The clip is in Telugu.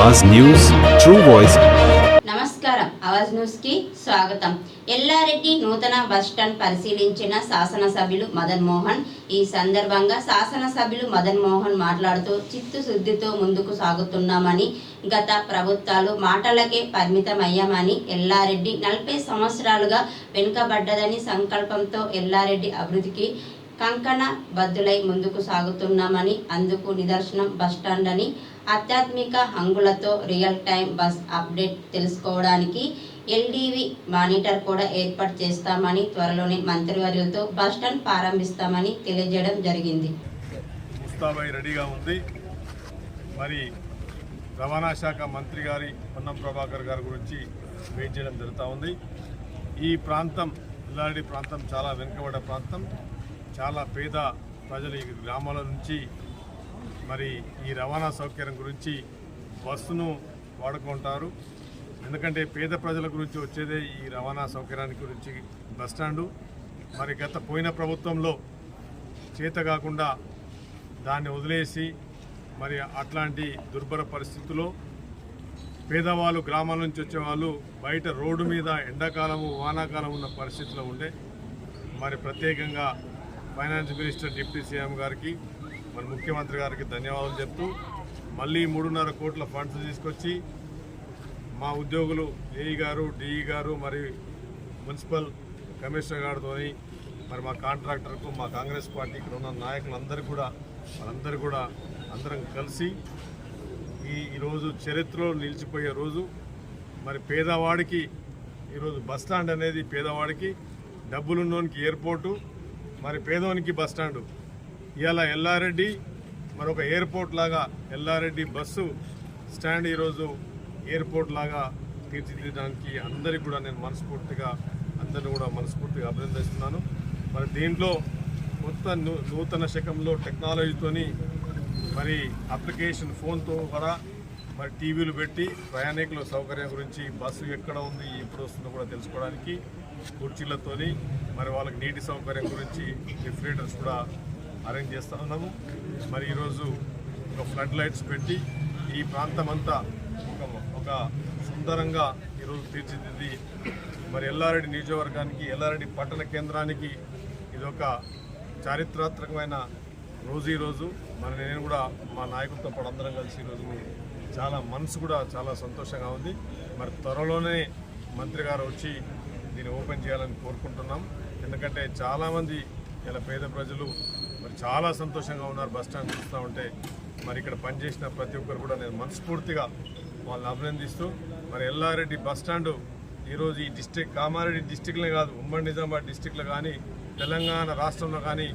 అవాజ్ న్యూస్ ట్రూ వాయిస్. నమస్కారం. అవాజ్ న్యూస్కి స్వాగతం. ఎల్లారెడ్డి నూతన బస్ స్టాండ్ పరిశీలించిన శాసనసభ్యులు మదన్ మోహన్. ఈ సందర్భంగా శాసనసభ్యులు మదన్ మోహన్ మాట్లాడుతూ చిత్తశుద్ధితో ముందుకు సాగుతున్నామని గత ప్రభుత్వాలు మాటలకే పరిమితమయ్యామని ఎల్లారెడ్డి నలభై సంవత్సరాలుగా వెనుకబడ్డదని సంకల్పంతో ఎల్లారెడ్డి అభివృద్ధికి కంకణ బద్దులై ముందుకు సాగుతున్నామని అందుకు నిదర్శనం బస్టాండ్ అని ఆధ్యాత్మిక హంగులతో రియల్ టైం బస్ అప్డేట్ తెలుసుకోవడానికి ఎల్డీవీ మానిటర్ కూడా ఏర్పాటు చేస్తామని త్వరలోనే మంత్రివర్యులతో స్టాండ్ ప్రారంభిస్తామని తెలియజేయడం జరిగింది. ముస్తాబై రెడీగా ఉంది. మరి రవాణా శాఖ మంత్రి గారి పొన్నం ప్రభాకర్ గారి గురించి వెయిట్ చేయడం జరుగుతూ ఉంది. ఈ ప్రాంతం ఇల్లారెడ్డి ప్రాంతం చాలా వెనుకబడ్డ ప్రాంతం. చాలా పేద ప్రజలు ఈ గ్రామాల నుంచి మరి ఈ రవాణా సౌకర్యం గురించి బస్సును వాడుకుంటారు. ఎందుకంటే పేద ప్రజల గురించి వచ్చేదే ఈ రవాణా సౌకర్యానికి గురించి బస్టాండు మరి గత పోయిన ప్రభుత్వంలో చేత కాకుండా దాన్ని వదిలేసి మరి అట్లాంటి దుర్భర పరిస్థితుల్లో పేదవాళ్ళు గ్రామాల నుంచి వచ్చేవాళ్ళు బయట రోడ్డు మీద ఎండాకాలము వానాకాలం ఉన్న పరిస్థితిలో ఉండే. మరి ప్రత్యేకంగా ఫైనాన్స్ మినిస్టర్ డిప్యూటీ సీఎం గారికి మరి ముఖ్యమంత్రి గారికి ధన్యవాదాలు చెప్తూ మళ్ళీ మూడున్నర కోట్ల ఫండ్స్ తీసుకొచ్చి మా ఉద్యోగులు ఏఈ గారు డిఈ గారు మరి మున్సిపల్ కమిషనర్ గారితో మరి మా కాంట్రాక్టర్కు మా కాంగ్రెస్ పార్టీకి ఉన్న నాయకులందరూ కూడా వాళ్ళందరూ కూడా అందరం కలిసి ఈ ఈరోజు చరిత్రలో నిలిచిపోయే రోజు. మరి పేదవాడికి ఈరోజు బస్ స్టాండ్ అనేది పేదవాడికి డబ్బులున్నోనికి ఎయిర్పోర్టు మరి పేదవానికి బస్ స్టాండు. ఇవాళ ఎల్లారెడ్డి మరొక ఎయిర్పోర్ట్ లాగా ఎల్లారెడ్డి బస్సు స్టాండ్ ఈరోజు ఎయిర్పోర్ట్ లాగా తీర్చిదిద్దడానికి అందరికీ కూడా నేను మనస్ఫూర్తిగా అందరిని కూడా మనస్ఫూర్తిగా అభినందిస్తున్నాను. మరి దీంట్లో కొత్త నూతన శకంలో టెక్నాలజీతోని మరి అప్లికేషన్ ఫోన్తో కూడా మరి టీవీలు పెట్టి ప్రయాణికుల సౌకర్యం గురించి బస్సు ఎక్కడ ఉంది ఎప్పుడు వస్తుందో కూడా తెలుసుకోవడానికి కుర్చీలతోని మరి వాళ్ళకి నీటి సౌకర్యం గురించి రిఫ్రిజరేటర్స్ కూడా అరేంజ్ చేస్తూ ఉన్నాము. మరి ఈరోజు ఒక ఫ్లడ్ లైట్స్ పెట్టి ఈ ప్రాంతం అంతా ఒక ఒక సుందరంగా ఈరోజు తీర్చిదిద్ది. మరి ఎల్లారెడ్డి నియోజకవర్గానికి ఎల్లారెడ్డి పట్టణ కేంద్రానికి ఇది ఒక చారిత్రాత్మకమైన రోజు ఈరోజు. మరి నేను కూడా మా నాయకులతో పాటు అందరం కలిసి ఈరోజు చాలా మనసు కూడా చాలా సంతోషంగా ఉంది. మరి త్వరలోనే మంత్రి గారు వచ్చి దీన్ని ఓపెన్ చేయాలని కోరుకుంటున్నాం. ఎందుకంటే చాలామంది ఇలా పేద ప్రజలు మరి చాలా సంతోషంగా ఉన్నారు. బస్ స్టాండ్ చూస్తూ ఉంటే మరి ఇక్కడ పనిచేసిన ప్రతి ఒక్కరు కూడా నేను మనస్ఫూర్తిగా వాళ్ళని అభినందిస్తూ మరి ఎల్లారెడ్డి బస్ స్టాండు ఈరోజు ఈ డిస్టిక్ కామారెడ్డి డిస్టిక్లే కాదు ఉమ్మడి నిజామాబాద్ డిస్టిక్లో కానీ తెలంగాణ రాష్ట్రంలో కానీ